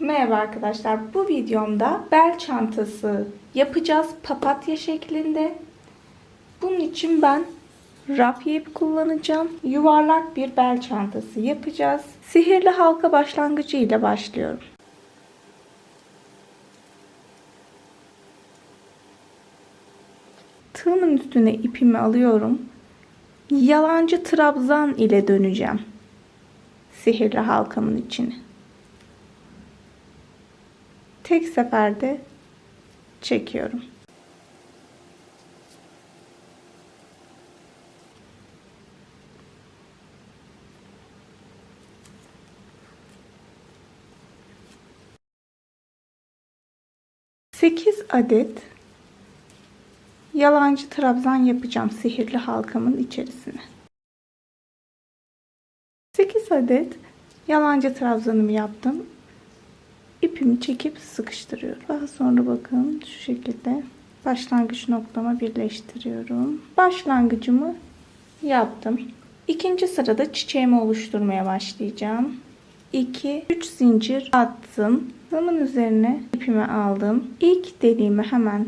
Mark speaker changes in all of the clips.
Speaker 1: Merhaba arkadaşlar. Bu videomda bel çantası yapacağız papatya şeklinde. Bunun için ben rafya ip kullanacağım. Yuvarlak bir bel çantası yapacağız. Sihirli halka başlangıcı ile başlıyorum. Tığımın üstüne ipimi alıyorum. Yalancı trabzan ile döneceğim. Sihirli halkamın içine. Tek seferde çekiyorum. Sekiz adet yalancı trabzan yapacağım sihirli halkamın içerisine. 8 adet yalancı trabzanımı yaptım. İpimi çekip sıkıştırıyorum. Daha sonra bakın şu şekilde başlangıç noktama birleştiriyorum. Başlangıcımı yaptım. İkinci sırada çiçeğimi oluşturmaya başlayacağım. 2 3 zincir attım. Zaman üzerine ipimi aldım. İlk deliğimi hemen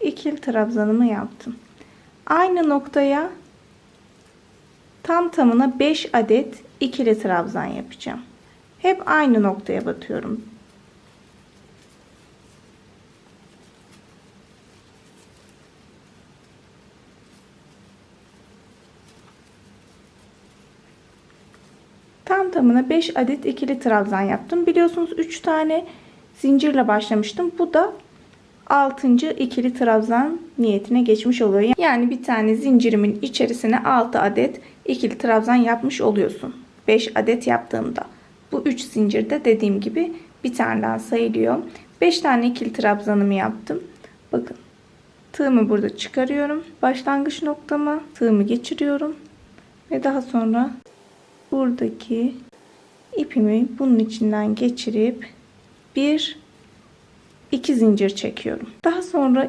Speaker 1: ikili trabzanımı yaptım. Aynı noktaya tam tamına 5 adet ikili trabzan yapacağım. Hep aynı noktaya batıyorum. Tam tamına 5 adet ikili trabzan yaptım. Biliyorsunuz 3 tane zincirle başlamıştım. Bu da 6. ikili trabzan niyetine geçmiş oluyor. Yani bir tane zincirimin içerisine 6 adet ikili trabzan yapmış oluyorsun. 5 adet yaptığımda. Bu 3 zincirde dediğim gibi bir tane daha sayılıyor. 5 tane ikili trabzanımı yaptım. Bakın. Tığımı burada çıkarıyorum. Başlangıç noktama tığımı geçiriyorum. Ve daha sonra buradaki ipimi bunun içinden geçirip bir iki zincir çekiyorum. Daha sonra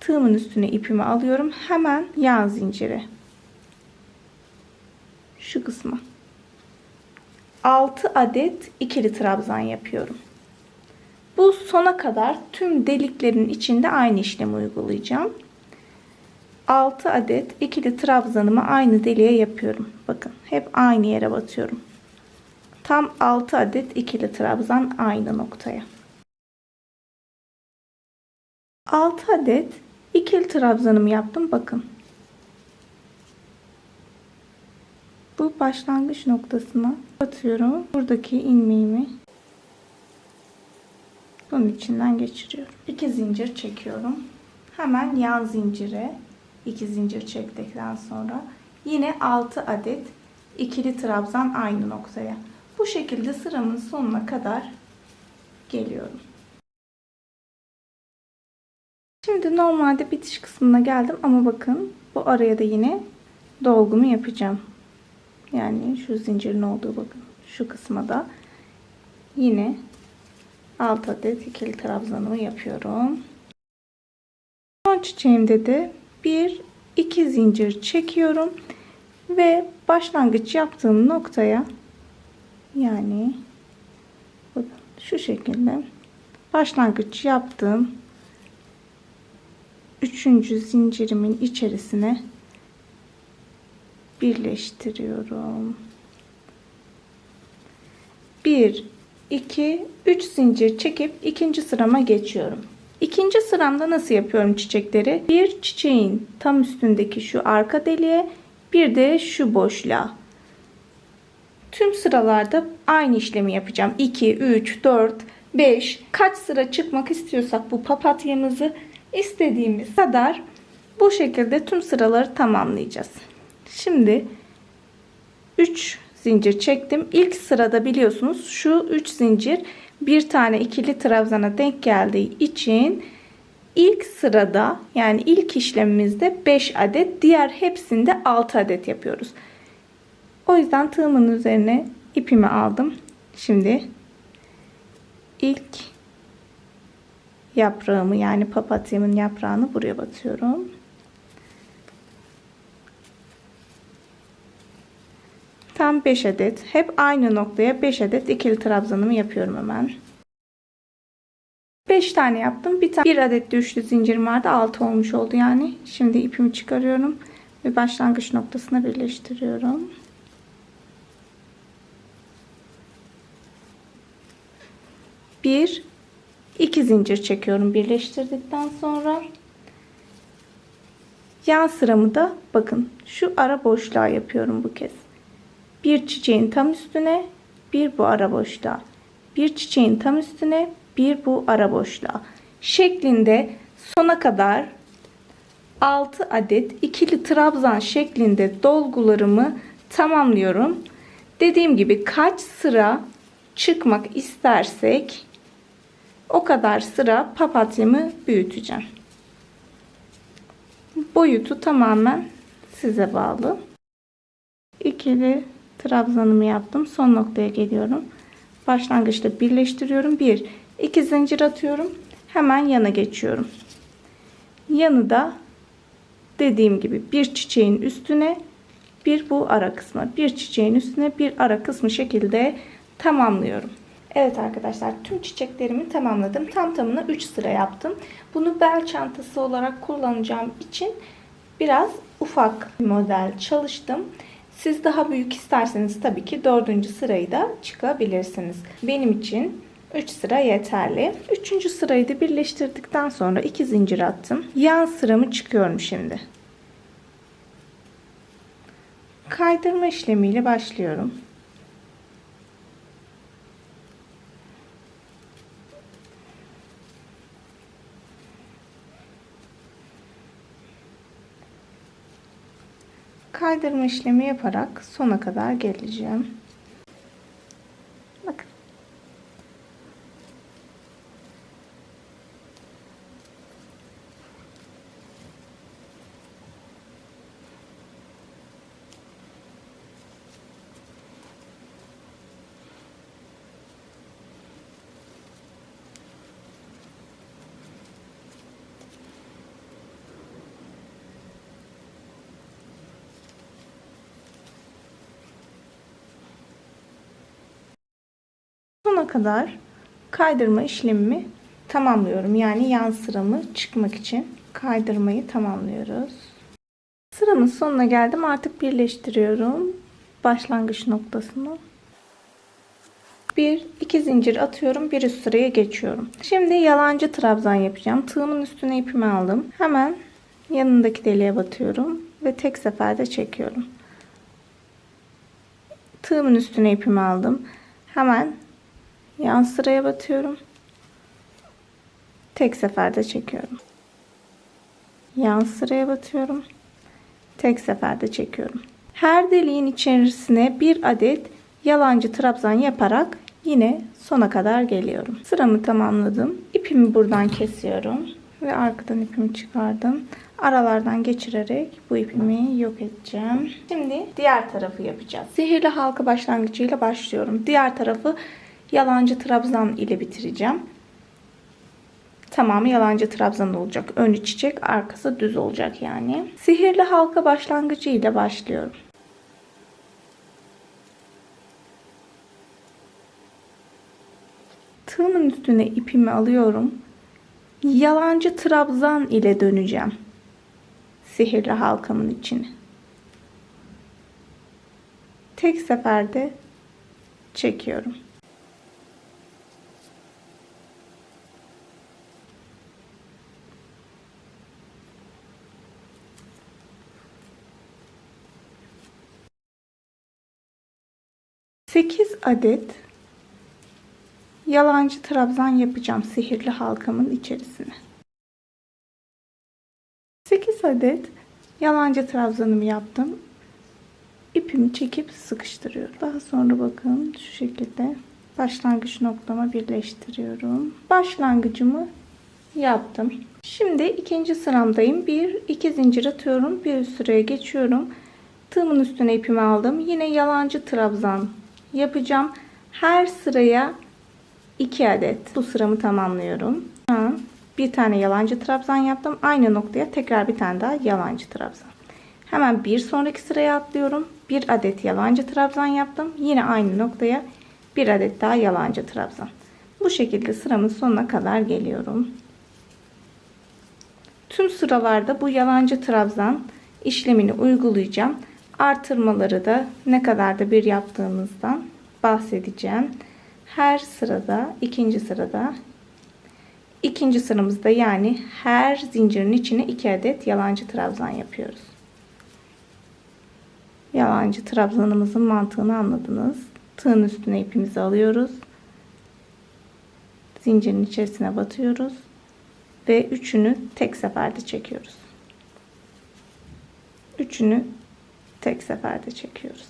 Speaker 1: tığımın üstüne ipimi alıyorum. Hemen yan zincire. Şu kısma. 6 adet ikili trabzan yapıyorum. Bu sona kadar tüm deliklerin içinde aynı işlemi uygulayacağım. 6 adet ikili trabzanımı aynı deliğe yapıyorum. Bakın hep aynı yere batıyorum. Tam 6 adet ikili trabzan aynı noktaya. Adet ikili trabzanımı yaptım. Bakın. Bu başlangıç noktasına batıyorum. Buradaki ilmeğimi bunun içinden geçiriyorum. 2 zincir çekiyorum. Hemen yan zincire 2 zincir çektikten sonra yine 6 adet ikili trabzan aynı noktaya. Bu şekilde sıramın sonuna kadar geliyorum. Şimdi normalde bitiş kısmına geldim ama bakın bu araya da yine dolgumu yapacağım. Yani şu zincirin olduğu bakın şu kısma da yine 6 adet ikili trabzanımı yapıyorum. Son çiçeğimde de bir iki zincir çekiyorum ve başlangıç yaptığım noktaya yani bakın şu şekilde başlangıç yaptığım üçüncü zincirimin içerisine birleştiriyorum. 1 2 3 zincir çekip ikinci sırama geçiyorum. İkinci sıramda nasıl yapıyorum çiçekleri? Bir çiçeğin tam üstündeki şu arka deliğe bir de şu boşluğa. Tüm sıralarda aynı işlemi yapacağım. 2, 3, 4, 5 kaç sıra çıkmak istiyorsak bu papatyamızı istediğimiz kadar bu şekilde tüm sıraları tamamlayacağız. Şimdi 3 zincir çektim. İlk sırada biliyorsunuz şu 3 zincir bir tane ikili trabzana denk geldiği için ilk sırada yani ilk işlemimizde 5 adet diğer hepsinde 6 adet yapıyoruz. O yüzden tığımın üzerine ipimi aldım. Şimdi ilk yaprağımı yani papatyamın yaprağını buraya batıyorum. Tam 5 adet. Hep aynı noktaya 5 adet ikili trabzanımı yapıyorum hemen. 5 tane yaptım. Bir, tane, bir adet de üçlü zincirim vardı. 6 olmuş oldu yani. Şimdi ipimi çıkarıyorum. Ve başlangıç noktasına birleştiriyorum. Bir, iki zincir çekiyorum birleştirdikten sonra. Yan sıramı da bakın şu ara boşluğa yapıyorum bu kez. Bir çiçeğin tam üstüne bir bu ara boşluğa. Bir çiçeğin tam üstüne bir bu ara boşluğa. Şeklinde sona kadar 6 adet ikili trabzan şeklinde dolgularımı tamamlıyorum. Dediğim gibi kaç sıra çıkmak istersek o kadar sıra papatyamı büyüteceğim. Boyutu tamamen size bağlı. İkili trabzanımı yaptım. Son noktaya geliyorum. Başlangıçta birleştiriyorum. 1 2 zincir atıyorum. Hemen yana geçiyorum. Yanı da dediğim gibi bir çiçeğin üstüne bir bu ara kısmı, bir çiçeğin üstüne bir ara kısmı şekilde tamamlıyorum. Evet arkadaşlar tüm çiçeklerimi tamamladım. Tam tamına 3 sıra yaptım. Bunu bel çantası olarak kullanacağım için biraz ufak model çalıştım. Siz daha büyük isterseniz tabii ki 4. sırayı da çıkabilirsiniz. Benim için 3 sıra yeterli. 3. sırayı da birleştirdikten sonra 2 zincir attım. Yan sıramı çıkıyorum şimdi. Kaydırma işlemiyle başlıyorum. Kaydırma işlemi yaparak sona kadar geleceğim. Sona kadar kaydırma işlemimi tamamlıyorum. Yani yan sıramı çıkmak için kaydırmayı tamamlıyoruz. Sıramın sonuna geldim. Artık birleştiriyorum. Başlangıç noktasını. Bir, iki zincir atıyorum. Bir üst sıraya geçiyorum. Şimdi yalancı trabzan yapacağım. Tığımın üstüne ipimi aldım. Hemen yanındaki deliğe batıyorum. Ve tek seferde çekiyorum. Tığımın üstüne ipimi aldım. Hemen yan sıraya batıyorum. Tek seferde çekiyorum. Yan sıraya batıyorum. Tek seferde çekiyorum. Her deliğin içerisine bir adet yalancı trabzan yaparak yine sona kadar geliyorum. Sıramı tamamladım. İpimi buradan kesiyorum ve arkadan ipimi çıkardım. Aralardan geçirerek bu ipimi yok edeceğim. Şimdi diğer tarafı yapacağız. Sihirli halka başlangıcıyla başlıyorum. Diğer tarafı yalancı trabzan ile bitireceğim. Tamamı yalancı trabzan olacak. Önü çiçek, arkası düz olacak yani. Sihirli halka başlangıcı ile başlıyorum. Tığımın üstüne ipimi alıyorum. Yalancı trabzan ile döneceğim. Sihirli halkamın içine. Tek seferde çekiyorum. Sekiz adet yalancı trabzan yapacağım sihirli halkamın içerisine. 8 adet yalancı trabzanımı yaptım. İpimi çekip sıkıştırıyorum. Daha sonra bakın şu şekilde başlangıç noktama birleştiriyorum. Başlangıcımı yaptım. Şimdi ikinci sıramdayım. Bir, iki zincir atıyorum. Bir üst sıraya geçiyorum. Tığımın üstüne ipimi aldım. Yine yalancı trabzan yapacağım. Her sıraya 2 adet bu sıramı tamamlıyorum. Bir tane yalancı trabzan yaptım. Aynı noktaya tekrar bir tane daha yalancı trabzan. Hemen bir sonraki sıraya atlıyorum. Bir adet yalancı trabzan yaptım. Yine aynı noktaya bir adet daha yalancı trabzan. Bu şekilde sıramın sonuna kadar geliyorum. Tüm sıralarda bu yalancı trabzan işlemini uygulayacağım. Artırmaları da ne kadar da bir yaptığımızdan bahsedeceğim. Her sırada, ikinci sırada, ikinci sıramızda yani her zincirin içine iki adet yalancı trabzan yapıyoruz. Yalancı trabzanımızın mantığını anladınız. Tığın üstüne ipimizi alıyoruz. Zincirin içerisine batıyoruz ve üçünü tek seferde çekiyoruz. Üçünü tek seferde çekiyoruz.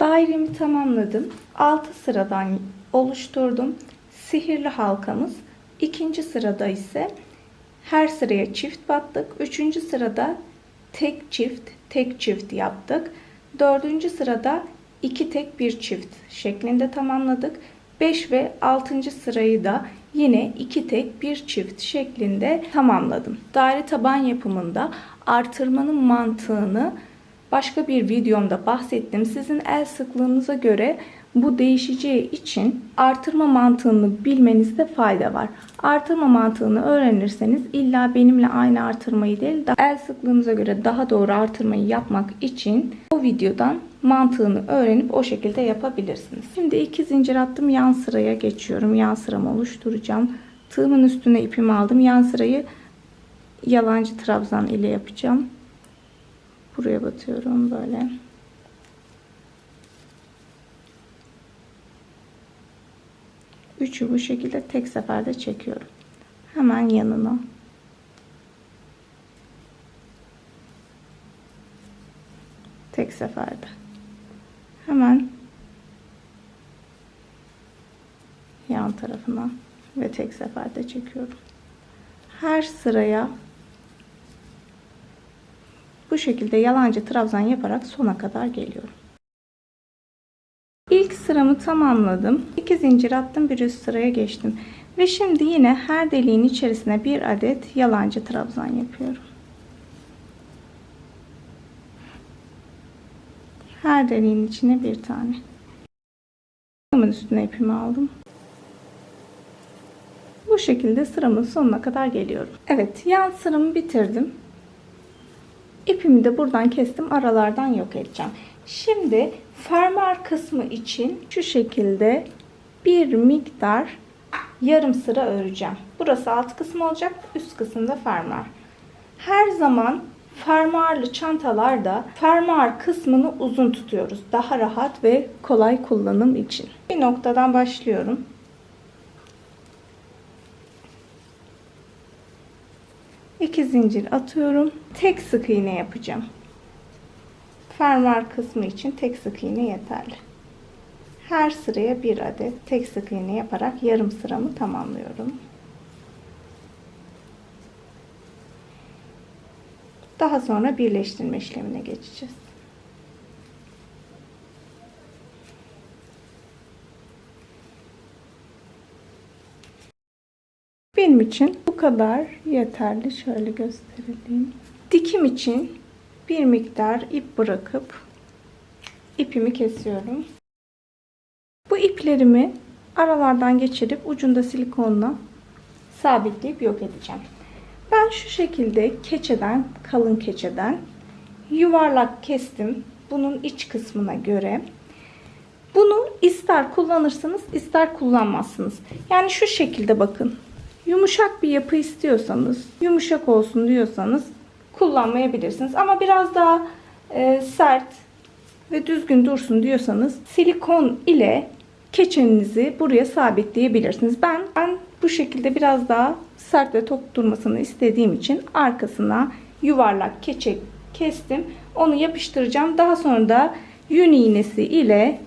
Speaker 1: Dairemi tamamladım. 6 sıradan oluşturdum. Sihirli halkamız. İkinci sırada ise her sıraya çift battık. Üçüncü sırada tek çift, tek çift yaptık. Dördüncü sırada iki tek bir çift şeklinde tamamladık. 5 ve 6. sırayı da yine iki tek bir çift şeklinde tamamladım. Daire taban yapımında artırmanın mantığını başka bir videomda bahsettim. Sizin el sıklığınıza göre bu değişeceği için artırma mantığını bilmenizde fayda var. Artırma mantığını öğrenirseniz illa benimle aynı artırmayı değil, el sıklığınıza göre daha doğru artırmayı yapmak için o videodan mantığını öğrenip o şekilde yapabilirsiniz. Şimdi iki zincir attım. Yan sıraya geçiyorum. Yan sıramı oluşturacağım. Tığımın üstüne ipimi aldım. Yan sırayı yalancı trabzan ile yapacağım. Buraya batıyorum böyle. Üçü bu şekilde tek seferde çekiyorum. Hemen yanına. Tek seferde. Hemen yan tarafına ve tek seferde çekiyorum. Her sıraya bu şekilde yalancı trabzan yaparak sona kadar geliyorum. İlk sıramı tamamladım. 2 zincir attım. Bir üst sıraya geçtim. Ve şimdi yine her deliğin içerisine bir adet yalancı trabzan yapıyorum. Her deliğin içine bir tane. Sıramın üstüne ipimi aldım. Bu şekilde sıramın sonuna kadar geliyorum. Evet yan sıramı bitirdim. İpimi de buradan kestim. Aralardan yok edeceğim. Şimdi fermuar kısmı için şu şekilde bir miktar yarım sıra öreceğim. Burası alt kısmı olacak. Üst kısımda fermuar. Her zaman fermuarlı çantalarda fermuar kısmını uzun tutuyoruz. Daha rahat ve kolay kullanım için. Bir noktadan başlıyorum. İki zincir atıyorum. Tek sık iğne yapacağım. Fermuar kısmı için tek sık iğne yeterli. Her sıraya bir adet tek sık iğne yaparak yarım sıramı tamamlıyorum. Daha sonra birleştirme işlemine geçeceğiz. Benim için bu kadar yeterli. Şöyle gösterelim. Dikim için bir miktar ip bırakıp ipimi kesiyorum. Bu iplerimi aralardan geçirip ucunda silikonla sabitleyip yok edeceğim. Ben şu şekilde keçeden, kalın keçeden yuvarlak kestim. Bunun iç kısmına göre. Bunu ister kullanırsınız, ister kullanmazsınız. Yani şu şekilde bakın. Yumuşak bir yapı istiyorsanız, yumuşak olsun diyorsanız kullanmayabilirsiniz. Ama biraz daha e, sert ve düzgün dursun diyorsanız silikon ile keçenizi buraya sabitleyebilirsiniz. Ben ben bu şekilde biraz daha sert ve tok durmasını istediğim için arkasına yuvarlak keçe kestim. Onu yapıştıracağım. Daha sonra da yün iğnesi ile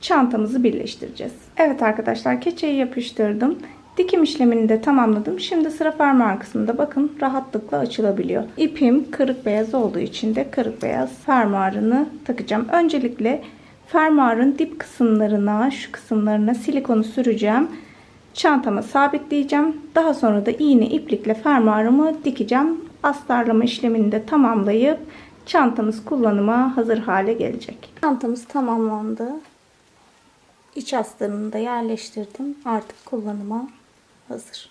Speaker 1: çantamızı birleştireceğiz. Evet arkadaşlar keçeyi yapıştırdım. Dikim işlemini de tamamladım. Şimdi sıra fermuar kısmında bakın rahatlıkla açılabiliyor. İpim kırık beyaz olduğu için de kırık beyaz fermuarını takacağım. Öncelikle fermuarın dip kısımlarına, şu kısımlarına silikonu süreceğim. Çantama sabitleyeceğim. Daha sonra da iğne iplikle fermuarımı dikeceğim. astarlama işlemini de tamamlayıp çantamız kullanıma hazır hale gelecek. Çantamız tamamlandı. İç astarını da yerleştirdim. Artık kullanıma hazır.